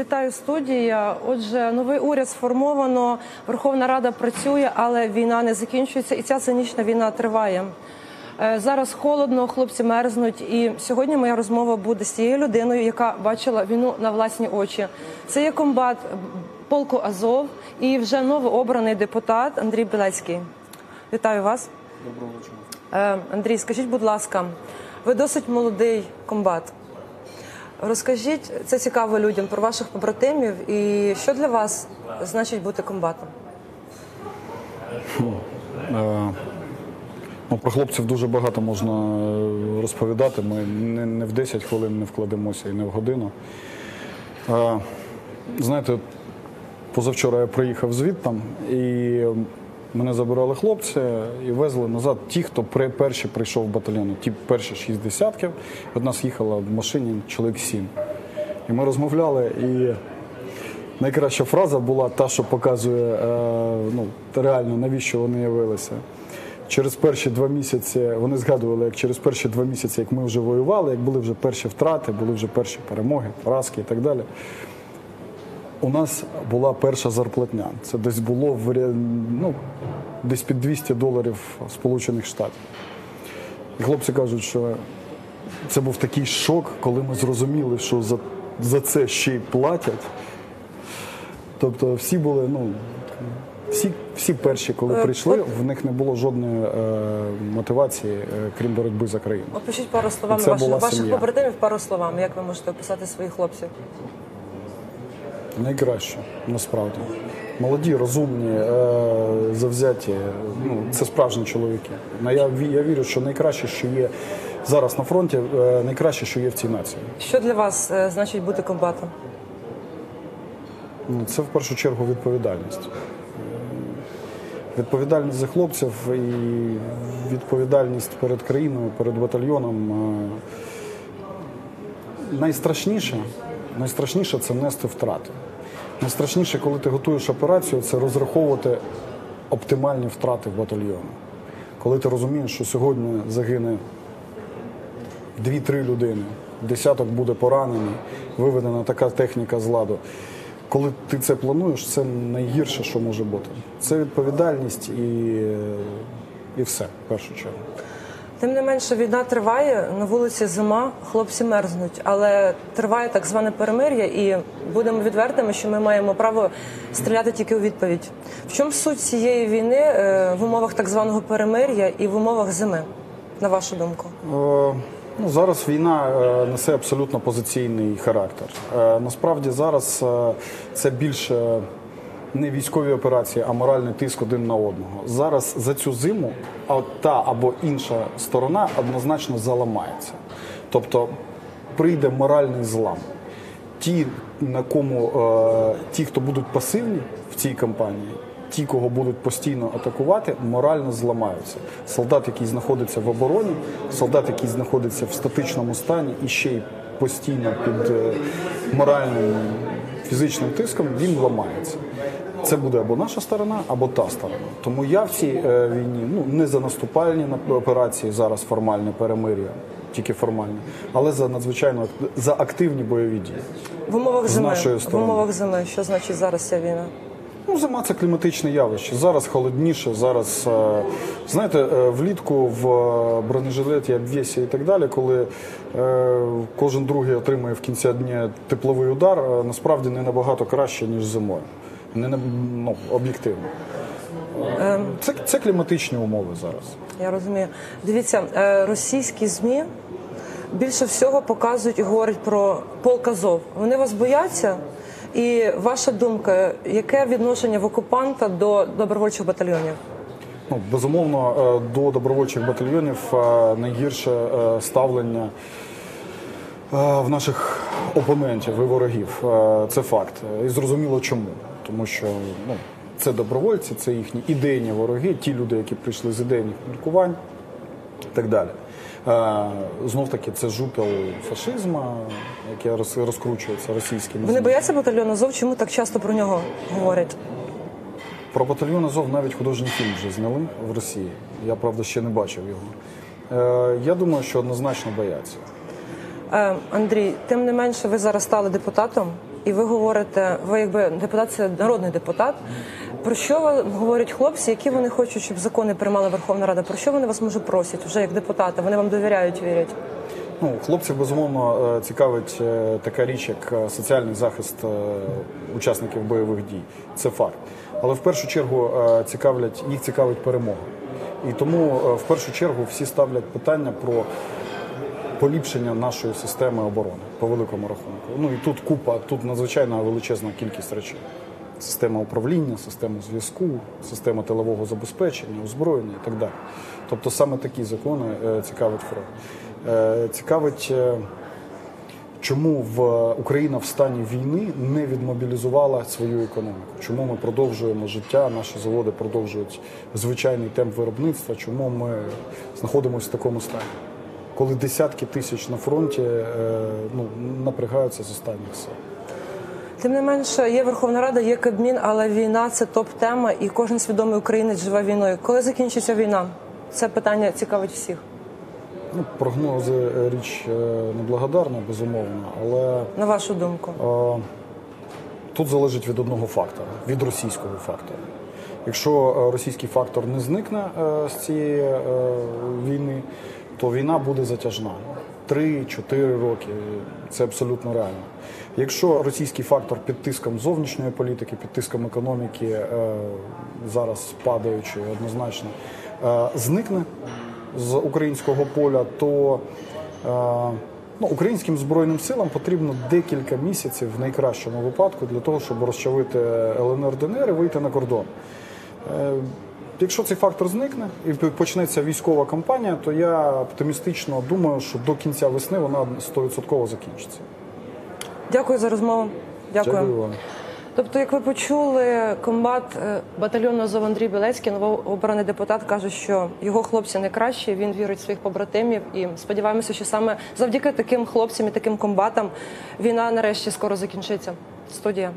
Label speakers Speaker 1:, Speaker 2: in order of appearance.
Speaker 1: Вітаю студія. Отже, новий уряд сформовано. Верховна Рада працює, але війна не закінчується, і ця цинічна війна триває. Е, Зараз холодно, хлопці мерзнуть. І сьогодні моя розмова буде з тією людиною, яка бачила війну на власні очі. Це є комбат полку Азов і вже новообраний депутат Андрій Білецький. Вітаю вас.
Speaker 2: Доброго вечора.
Speaker 1: Е, Андрій, скажіть, будь ласка, ви досить молодий комбат. Розкажіть, це цікаво людям про ваших побратимів і що для вас значить бути комбатом?
Speaker 2: Е, Ну, про хлопців дуже багато можна е, розповідати. Ми не, в 10 хвилин не вкладемося і не в годину. Е, Знаєте, позавчора я приїхав звідтам і мене забирали хлопці і везли назад ті, хто перші прийшов в батальйон, ті перші шість десятків. От нас їхало в машині чоловік сім. І ми розмовляли, і найкраща фраза була та, що показує е, ну, реально, навіщо вони явилися. Через перші два місяці вони згадували, як через перші два місяці, як ми вже воювали, як були вже перші втрати, були вже перші перемоги, поразки і так далі. У нас була перша зарплатня. Це десь було в ну, десь під 200 доларів Сполучених Штатів. І хлопці кажуть, що це був такий шок, коли ми зрозуміли, що за, за це ще й платять. Тобто всі були, ну, всі, всі перші, коли
Speaker 1: Е,
Speaker 2: прийшли, в них не було жодної е, мотивації, е, крім боротьби за країну.
Speaker 1: Опишіть пару словами ваших, ваших побратимів, пару словами. Як ви можете описати своїх хлопців?
Speaker 2: Найкраще, насправді. Молоді, розумні, е, завзяті. Ну, це справжні чоловіки. Ну, Я, я вірю, що найкраще, що є зараз на фронті, е, найкраще, що є в цій нації.
Speaker 1: Що для вас е, значить бути комбатом?
Speaker 2: Ну, Це в першу чергу відповідальність. Відповідальність за хлопців і відповідальність перед країною, перед батальйоном. Найстрашніше, найстрашніше це нести втрати. Найстрашніше, коли ти готуєш операцію, це розраховувати оптимальні втрати в батальйону. Коли ти розумієш, що сьогодні загине дві-три людини, десяток буде поранений, виведена така техніка з ладу. Коли ти це плануєш, це найгірше, що може бути. Це відповідальність і, і все, в першу чергу.
Speaker 1: Тим не менше, війна триває, на вулиці зима, хлопці мерзнуть, але триває так зване перемир'я, і будемо відвертими, що ми маємо право стріляти тільки у відповідь. В чому суть цієї війни е, в умовах так званого перемир'я і в умовах зими, на вашу думку?
Speaker 2: Е, Ну, зараз війна е, несе абсолютно позиційний характер. Насправді зараз це більше не військові операції, а моральний тиск один на одного. Зараз за цю зиму та або інша сторона однозначно заламається. Тобто прийде моральний злам. Ті, на кому е, ті, хто будуть пасивні в цій кампанії, ті, кого будуть постійно атакувати, морально зламаються. Солдат, який знаходиться в обороні, солдат, який знаходиться в статичному стані і ще й постійно під е, моральним фізичним тиском, він ламається. Це буде або наша сторона, або та сторона. Тому я в цій е, війні ну не за наступальні операції зараз формальне перемир'я, тільки формальне, але за надзвичайно за активні бойові дії.
Speaker 1: В умовах
Speaker 2: З
Speaker 1: зими,
Speaker 2: нашої
Speaker 1: в умовах зими, що значить зараз ця війна?
Speaker 2: Ну, зима це кліматичне явище. Зараз холодніше, зараз е, знаєте, е, влітку в бронежилеті, обвісі і так далі, коли кожен другий отримує в кінці дня тепловий удар, насправді не набагато краще, ніж зимою. Не ну, об'єктивно. Це, це кліматичні умови зараз.
Speaker 1: Я розумію. Дивіться, е, російські змі більше всього показують і говорять про полк Азов. Вони вас бояться. І ваша думка, яке відношення в окупанта до добровольчих батальйонів?
Speaker 2: Ну, безумовно, е, до добровольчих батальйонів е, найгірше ставлення в наших опонентів і ворогів. Це факт. І зрозуміло чому. Тому що ну, це добровольці, це їхні ідейні вороги, ті люди, які прийшли з ідейних міркувань і так далі. Знов таки, це жупел фашизму, яке розкручується російськими
Speaker 1: Ви не бояться батальйону Азов? Чому так часто про нього говорять?
Speaker 2: Про батальйон Азов навіть художній фільм вже зняли в Росії. Я правда ще не бачив його. Е, я думаю, що однозначно бояться.
Speaker 1: Е, Андрій, тим не менше, ви зараз стали депутатом. І ви говорите, ви якби депутат, це народний депутат. Про що говорять хлопці, які вони хочуть, щоб закони приймала Верховна Рада? Про що вони вас може просять вже як депутати? Вони вам довіряють, вірять.
Speaker 2: Ну, хлопців безумовно е, цікавить е, така річ, як е, соціальний захист учасників бойових дій. Це факт. Але в першу чергу цікавлять їх цікавить перемога. І тому в першу чергу всі ставлять питання про поліпшення нашої системи оборони по великому рахунку. Ну і тут купа, тут надзвичайно величезна кількість речей. Система управління, система зв'язку, система тилового забезпечення, озброєння і так далі. Тобто саме такі закони е, цікавить фронт. Е, цікавить, е, чому в Україна в стані війни не відмобілізувала свою економіку. Чому ми продовжуємо життя, наші заводи продовжують звичайний темп виробництва, чому ми знаходимося в такому стані. Коли десятки тисяч на фронті е, ну, напрягаються з останніх сил.
Speaker 1: Тим не менше, є Верховна Рада, є Кабмін, але війна це топ-тема, і кожен свідомий українець живе війною. Коли закінчиться війна? Це питання цікавить всіх.
Speaker 2: Ну, прогнози е, річ е, неблагодарна, безумовно, але
Speaker 1: На вашу думку,
Speaker 2: тут залежить від одного фактора від російського фактора. Якщо російський фактор не зникне з цієї війни, то війна буде затяжна. 3-4 роки це абсолютно реально. Якщо російський фактор під тиском зовнішньої політики, під тиском економіки, е, зараз падаючи однозначно, е, зникне з українського поля, то е, ну, українським збройним силам потрібно декілька місяців в найкращому випадку для того, щоб розчавити ЛНР ДНР і вийти на кордон. Е, Якщо цей фактор зникне і почнеться військова кампанія, то я оптимістично думаю, що до кінця весни вона 100% закінчиться.
Speaker 1: дякую за розмову. Дякую.
Speaker 2: Дякую вам.
Speaker 1: Тобто, як ви почули, комбат е, батальйону Азов Андрій Білецький, новообраний депутат, каже, що його хлопці не кращі. Він вірить в своїх побратимів, і сподіваємося, що саме завдяки таким хлопцям і таким комбатам війна нарешті скоро закінчиться. Студія.